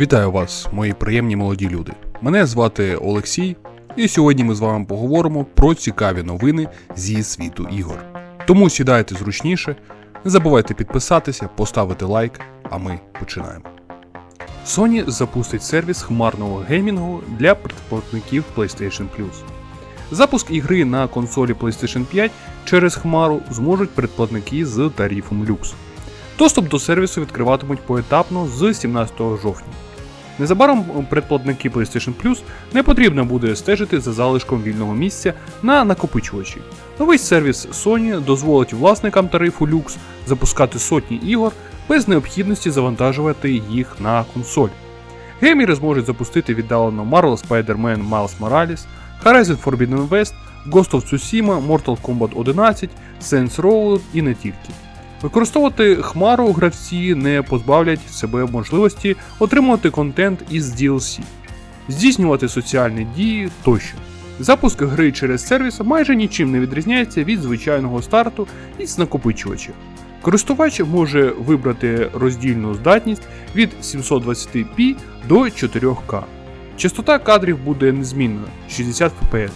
Вітаю вас, мої приємні молоді люди. Мене звати Олексій, і сьогодні ми з вами поговоримо про цікаві новини зі світу ігор. Тому сідайте зручніше, не забувайте підписатися, поставити лайк, а ми починаємо. Sony запустить сервіс хмарного геймінгу для предплатників PlayStation Plus. Запуск ігри на консолі PlayStation 5 через Хмару зможуть предплатники з тарифом Lux. Доступ до сервісу відкриватимуть поетапно з 17 жовтня. Незабаром предплатники PlayStation Plus не потрібно буде стежити за залишком вільного місця на накопичувачі. Новий сервіс Sony дозволить власникам тарифу Lux запускати сотні ігор без необхідності завантажувати їх на консоль. Геймери зможуть запустити віддалено Marvel Spider-Man Miles Morales, Horizon Forbidden West, Ghost of Tsushima, Mortal Kombat 11, Saints Row і не тільки. Використовувати хмару гравці не позбавлять себе можливості отримувати контент із DLC, здійснювати соціальні дії тощо. Запуск гри через сервіс майже нічим не відрізняється від звичайного старту із накопичувача. Користувач може вибрати роздільну здатність від 720p до 4К. Частота кадрів буде незмінною 60 fps.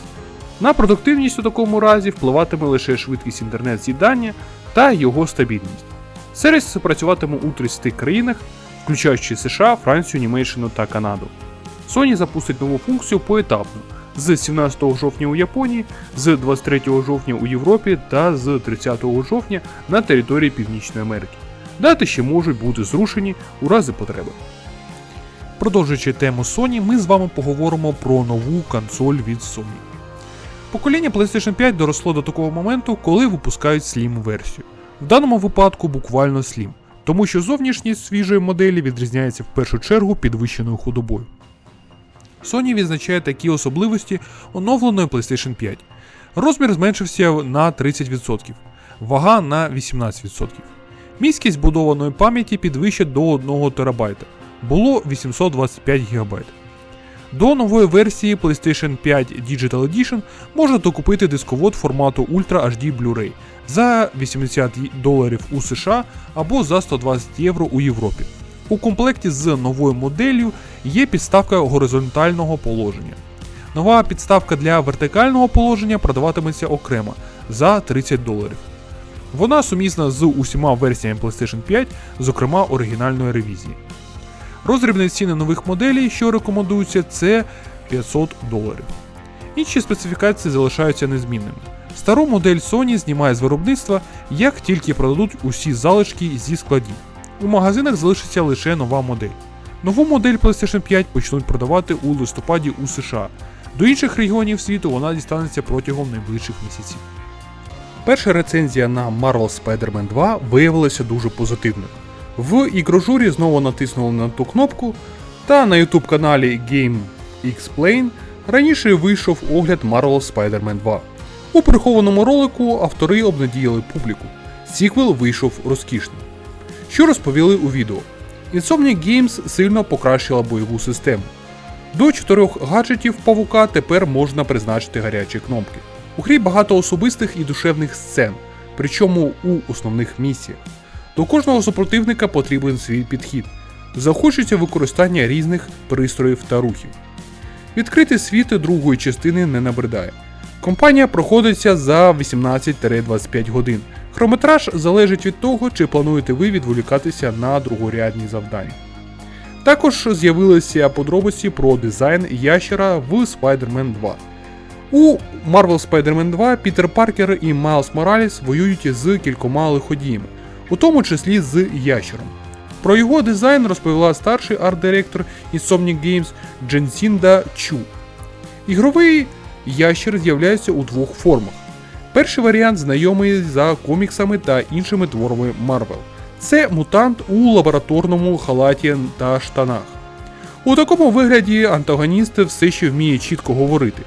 На продуктивність у такому разі впливатиме лише швидкість інтернет-з'їдання та його стабільність. Сервіс працюватиме у 30 країнах, включаючи США, Францію, Німеччину та Канаду. Sony запустить нову функцію поетапно з 17 жовтня у Японії, з 23 жовтня у Європі та з 30 жовтня на території Північної Америки. Дати ще можуть бути зрушені у разі потреби. Продовжуючи тему Sony, ми з вами поговоримо про нову консоль від Sony. Покоління PlayStation 5 доросло до такого моменту, коли випускають Slim версію. В даному випадку буквально Slim, тому що зовнішність свіжої моделі відрізняється в першу чергу підвищеною худобою. Sony відзначає такі особливості оновленої PlayStation 5. Розмір зменшився на 30%, вага на 18%. Міськість будованої пам'яті підвищить до 1 ТБ, було 825 ГБ. До нової версії PlayStation 5 Digital Edition можна докупити дисковод формату Ultra HD Blu-ray за 80 доларів у США або за 120 євро у Європі. У комплекті з новою моделлю є підставка горизонтального положення. Нова підставка для вертикального положення продаватиметься окремо за 30 доларів. Вона сумісна з усіма версіями PlayStation 5, зокрема оригінальної ревізії. Роздрібні ціни нових моделей, що рекомендуються, це 500 доларів. Інші специфікації залишаються незмінними. Стару модель Sony знімає з виробництва, як тільки продадуть усі залишки зі складів. У магазинах залишиться лише нова модель. Нову модель PlayStation 5 почнуть продавати у листопаді у США. До інших регіонів світу вона дістанеться протягом найближчих місяців. Перша рецензія на Marvel Spider-Man 2 виявилася дуже позитивною. В ігрожурі знову натиснули на ту кнопку, та на YouTube каналі Game Explain раніше вийшов огляд Marvel Spider-Man 2. У прихованому ролику автори обнадіяли публіку. Сіквел вийшов розкішним. Що розповіли у відео? Insomniac Games сильно покращила бойову систему. До чотирьох гаджетів павука тепер можна призначити гарячі кнопки. У грі багато особистих і душевних сцен, причому у основних місіях. До кожного супротивника потрібен свій підхід. Захочеться використання різних пристроїв та рухів. Відкритий світ другої частини не набридає. Компанія проходиться за 18-25 годин. Хрометраж залежить від того, чи плануєте ви відволікатися на другорядні завдання. Також з'явилися подробиці про дизайн ящера в Spider-Man 2. У Marvel Spider-Man 2 Пітер Паркер і Майлз Мораліс воюють з кількома лиходіями, у тому числі з ящером. Про його дизайн розповіла старший арт-директор Insomniac Games Дженсінда Чу. Ігровий ящер з'являється у двох формах. Перший варіант знайомий за коміксами та іншими творами Марвел. Це мутант у лабораторному халаті та штанах. У такому вигляді антагоніст все ще вміє чітко говорити.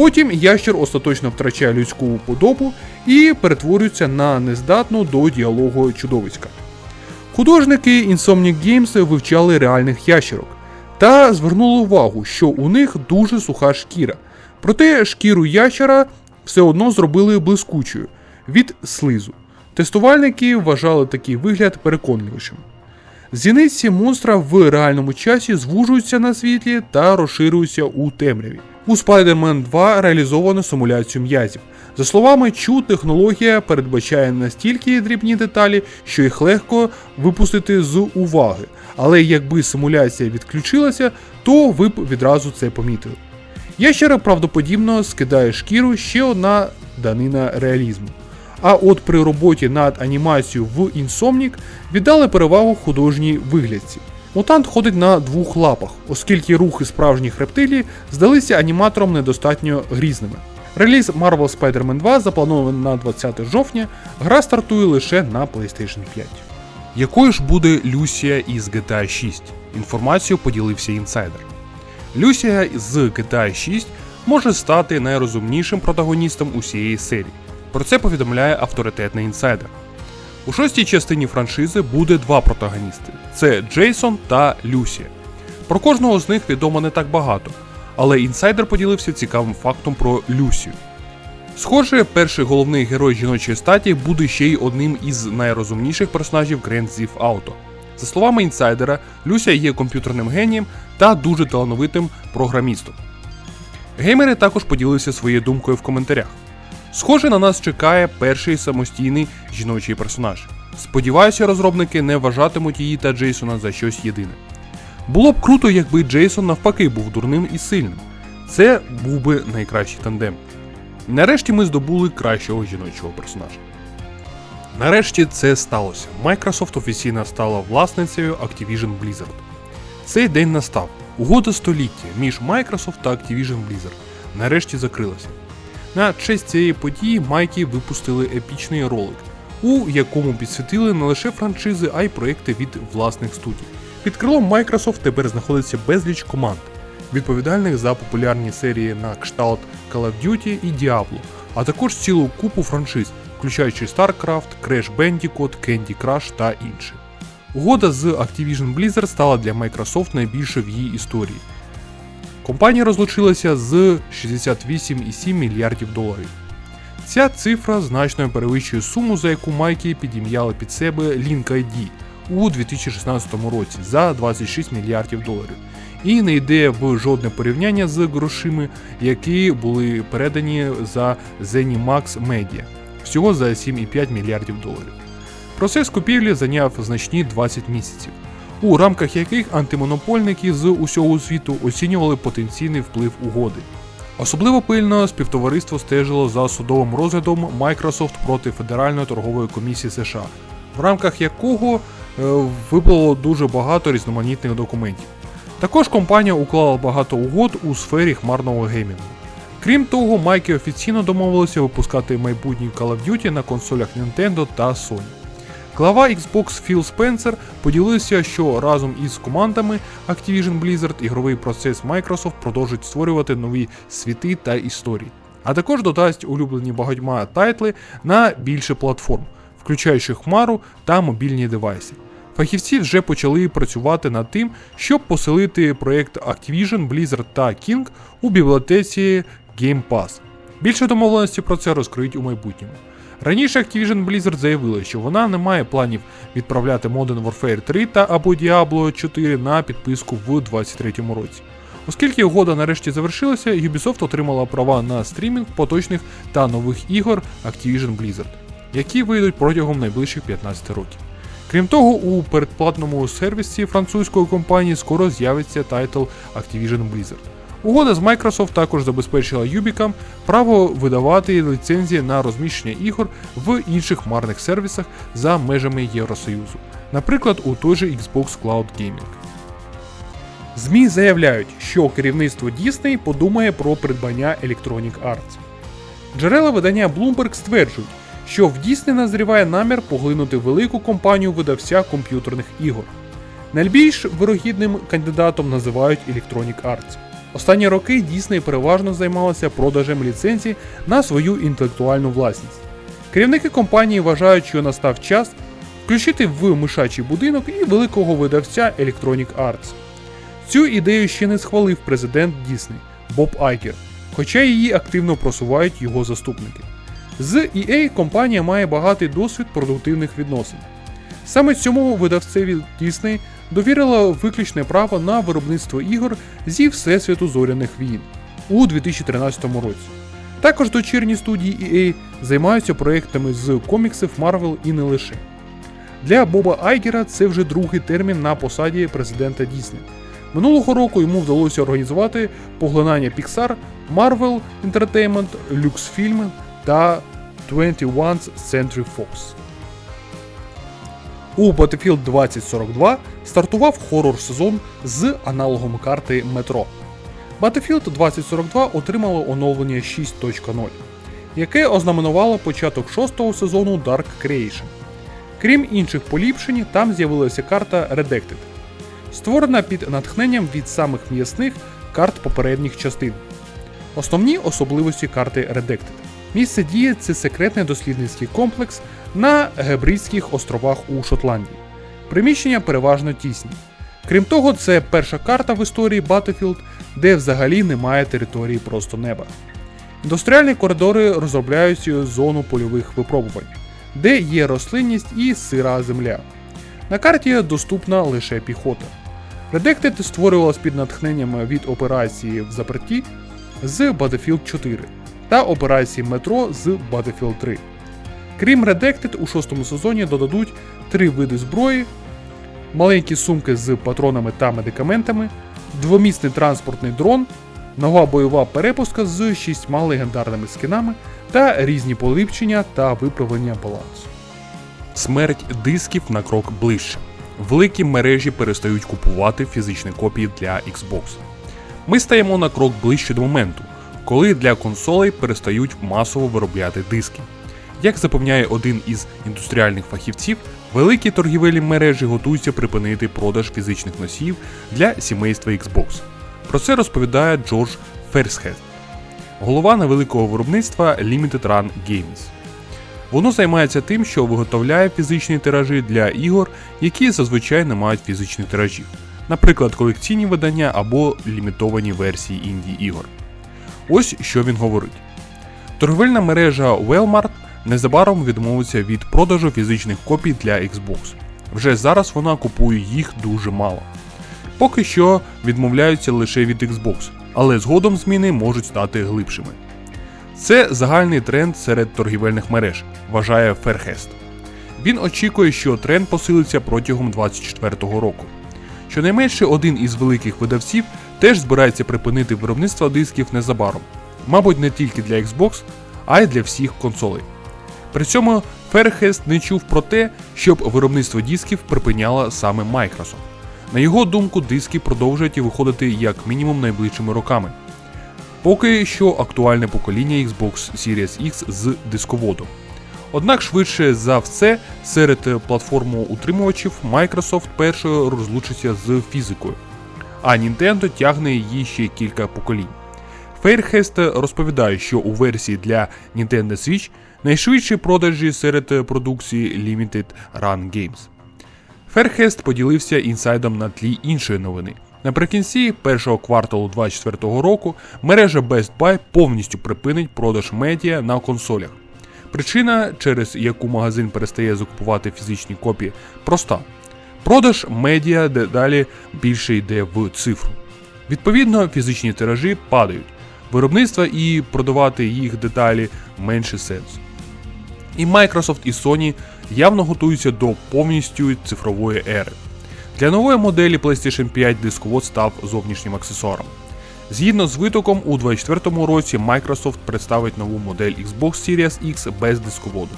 Потім ящер остаточно втрачає людську подобу і перетворюється на нездатну до діалогу чудовиська. Художники Insomniac Games вивчали реальних ящерок та звернули увагу, що у них дуже суха шкіра. Проте шкіру ящера все одно зробили блискучою від слизу. Тестувальники вважали такий вигляд переконливішим. Зіниці монстра в реальному часі звужуються на світлі та розширюються у темряві. У Spider-Man 2 реалізовано симуляцію м'язів. За словами Чу, технологія передбачає настільки дрібні деталі, що їх легко випустити з уваги. Але якби симуляція відключилася, то ви б відразу це помітили. Ящера правдоподібно скидає шкіру ще одна данина реалізму. А от при роботі над анімацією в Insomniac віддали перевагу художній виглядці. Мутант ходить на двох лапах, оскільки рухи справжніх рептилій здалися аніматорам недостатньо грізними. Реліз Marvel Spider-Man 2 запланований на 20 жовтня, гра стартує лише на PlayStation 5. Якою ж буде Люсія із GTA 6? Інформацію поділився інсайдер. Люсія з GTA 6 може стати найрозумнішим протагоністом усієї серії. Про це повідомляє авторитетний інсайдер. У шостій частині франшизи буде два протагоністи: це Джейсон та Люсія. Про кожного з них відомо не так багато, але інсайдер поділився цікавим фактом про Люсію. Схоже, перший головний герой жіночої статі буде ще й одним із найрозумніших персонажів Grand Theft Auto. За словами інсайдера, Люся є комп'ютерним генієм та дуже талановитим програмістом. Геймери також поділилися своєю думкою в коментарях. Схоже, на нас чекає перший самостійний жіночий персонаж. Сподіваюся, розробники не вважатимуть її та Джейсона за щось єдине. Було б круто, якби Джейсон навпаки був дурним і сильним. Це був би найкращий тандем. Нарешті ми здобули кращого жіночого персонажа. Нарешті це сталося. Microsoft офіційно стала власницею Activision Blizzard. Цей день настав. Угода століття між Microsoft та Activision Blizzard нарешті закрилася. На честь цієї події Майки випустили епічний ролик, у якому підсвітили не лише франшизи, а й проекти від власних студій. Під крилом Microsoft тепер знаходиться безліч команд, відповідальних за популярні серії на кшталт Call of Duty і Diablo, а також цілу купу франшиз, включаючи StarCraft, Crash Bandicoot, Candy Crush та інші. Угода з Activision Blizzard стала для Microsoft найбільшою в її історії. Компанія розлучилася з 68,7 мільярдів доларів. Ця цифра значно перевищує суму, за яку Майки підім'яли під себе Link ID у 2016 році за 26 мільярдів доларів. І не йде в жодне порівняння з грошима, які були передані за Zenimax Media, всього за 7,5 мільярдів доларів. Процес купівлі зайняв значні 20 місяців, у рамках яких антимонопольники з усього світу оцінювали потенційний вплив угоди. Особливо пильно співтовариство стежило за судовим розглядом Microsoft проти Федеральної торгової комісії США, в рамках якого е, виплило дуже багато різноманітних документів. Також компанія уклала багато угод у сфері хмарного геймінгу. Крім того, майки офіційно домовилися випускати майбутній Call of Duty на консолях Nintendo та Sony. Глава Xbox Філ Спенсер поділився, що разом із командами Activision Blizzard ігровий процес Microsoft продовжить створювати нові світи та історії, а також додасть улюблені багатьма тайтли на більше платформ, включаючи Хмару та мобільні девайси. Фахівці вже почали працювати над тим, щоб поселити проєкт Activision, Blizzard та King у бібліотеці Game Pass. Більше домовленості про це розкриють у майбутньому. Раніше Activision Blizzard заявила, що вона не має планів відправляти Modern Warfare 3 та або Diablo 4 на підписку в 2023 році. Оскільки угода нарешті завершилася, Ubisoft отримала права на стрімінг поточних та нових ігор Activision Blizzard, які вийдуть протягом найближчих 15 років. Крім того, у передплатному сервісі французької компанії скоро з'явиться тайтл Activision Blizzard. Угода з Microsoft також забезпечила Юбікам право видавати ліцензії на розміщення ігор в інших марних сервісах за межами Євросоюзу, наприклад, у той же Xbox Cloud Gaming. ЗМІ заявляють, що керівництво Disney подумає про придбання Electronic Arts. Джерела видання Bloomberg стверджують, що в Disney назріває намір поглинути велику компанію видавця комп'ютерних ігор. Найбільш вирогідним кандидатом називають Electronic Arts. Останні роки Disney переважно займалася продажем ліцензій на свою інтелектуальну власність. Керівники компанії вважають, що настав час включити в мишачий будинок і великого видавця Electronic Arts. Цю ідею ще не схвалив президент Disney Боб Айкер, хоча її активно просувають його заступники. З EA компанія має багатий досвід продуктивних відносин. Саме цьому видавцеві Disney довірила виключне право на виробництво ігор зі Всесвіту зоряних війн у 2013 році. Також дочірні студії EA займаються проектами з коміксів Marvel і не лише. Для Боба Айгера це вже другий термін на посаді президента Disney. Минулого року йому вдалося організувати поглинання Pixar, Marvel Entertainment, Lucasfilm та 21st Century Fox. У Battlefield 2042 стартував хорор сезон з аналогом карти Метро. Battlefield 2042 отримало оновлення 6.0, яке ознаменувало початок шостого сезону Dark Creation. Крім інших поліпшень, там з'явилася карта Redacted, створена під натхненням від самих м'ясних карт попередніх частин. Основні особливості карти Redacted. Місце дії це секретний дослідницький комплекс на Гебридських островах у Шотландії. Приміщення переважно тісні. Крім того, це перша карта в історії Battlefield, де взагалі немає території просто неба. Індустріальні коридори розробляють зону польових випробувань, де є рослинність і сира земля. На карті доступна лише піхота. Redacted створювалась під натхненням від операції в заперті з Battlefield 4 та операції Метро з Battlefield 3. Крім Redacted, у шостому сезоні додадуть три види зброї, маленькі сумки з патронами та медикаментами, двомісний транспортний дрон, нова бойова перепустка з шістьма легендарними скінами та різні поліпшення та виправлення балансу. Смерть дисків на крок ближче. Великі мережі перестають купувати фізичні копії для Xbox. Ми стаємо на крок ближче до моменту, коли для консолей перестають масово виробляти диски. Як запевняє один із індустріальних фахівців, великі торгівельні мережі готуються припинити продаж фізичних носіїв для сімейства Xbox. Про це розповідає Джордж Ферсхест, голова невеликого виробництва Limited Run Games. Воно займається тим, що виготовляє фізичні тиражі для ігор, які зазвичай не мають фізичних тиражів, наприклад, колекційні видання або лімітовані версії інді ігор. Ось що він говорить: торговельна мережа Walmart незабаром відмовиться від продажу фізичних копій для Xbox. Вже зараз вона купує їх дуже мало. Поки що відмовляються лише від Xbox, але згодом зміни можуть стати глибшими. Це загальний тренд серед торгівельних мереж, вважає Ферхест. Він очікує, що тренд посилиться протягом 2024 року. Щонайменше один із великих видавців теж збирається припинити виробництво дисків незабаром, мабуть, не тільки для Xbox, а й для всіх консолей. При цьому Ферхест не чув про те, щоб виробництво дисків припиняла саме Microsoft. На його думку, диски продовжують виходити як мінімум найближчими роками. Поки що актуальне покоління Xbox Series X з дисководом. Однак швидше за все, серед платформоутримувачів Microsoft першою розлучиться з фізикою, а Nintendo тягне її ще кілька поколінь. Фейрхест розповідає, що у версії для Nintendo Switch найшвидші продажі серед продукції Limited Run Games. Ферхест поділився інсайдом на тлі іншої новини. Наприкінці першого кварталу 2024 року мережа Best Buy повністю припинить продаж медіа на консолях. Причина, через яку магазин перестає закупувати фізичні копії, проста: продаж медіа дедалі більше йде в цифру. Відповідно, фізичні тиражі падають, виробництва і продавати їх деталі менше сенсу. І Microsoft і Sony явно готуються до повністю цифрової ери. Для нової моделі PlayStation 5 дисковод став зовнішнім аксесуаром. Згідно з витоком, у 2024 році Microsoft представить нову модель Xbox Series X без дисководу.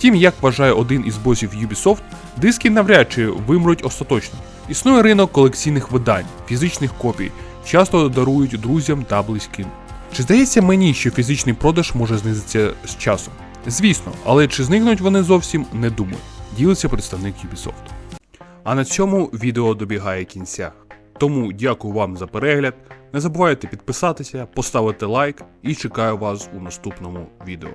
Втім, як вважає один із босів Ubisoft, диски навряд чи вимруть остаточно. Існує ринок колекційних видань, фізичних копій, часто дарують друзям та близьким. Чи здається мені, що фізичний продаж може знизитися з часом? Звісно, але чи зникнуть вони зовсім не думаю, ділиться представник Ubisoft. А на цьому відео добігає кінця. Тому дякую вам за перегляд. Не забувайте підписатися, поставити лайк і чекаю вас у наступному відео.